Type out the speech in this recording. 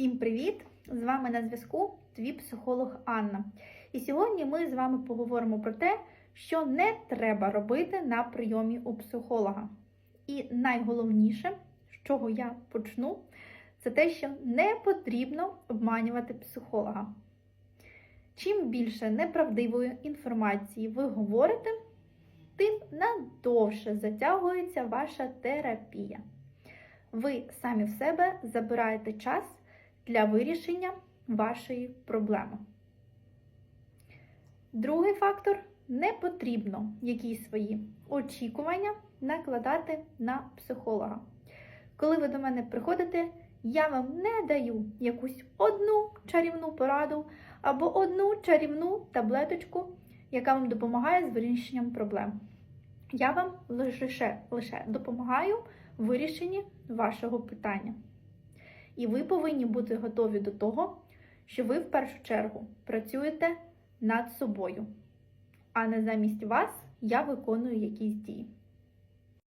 Всім привіт! З вами на зв'язку твій психолог Анна. І сьогодні ми з вами поговоримо про те, що не треба робити на прийомі у психолога. І найголовніше, з чого я почну, це те, що не потрібно обманювати психолога. Чим більше неправдивої інформації ви говорите, тим надовше затягується ваша терапія. Ви самі в себе забираєте час для вирішення вашої проблеми. Другий фактор не потрібно якісь свої очікування накладати на психолога. Коли ви до мене приходите, я вам не даю якусь одну чарівну пораду або одну чарівну таблеточку, яка вам допомагає з вирішенням проблем. Я вам лише, лише допомагаю в вирішенні вашого питання. І ви повинні бути готові до того, що ви в першу чергу працюєте над собою, а не замість вас я виконую якісь дії.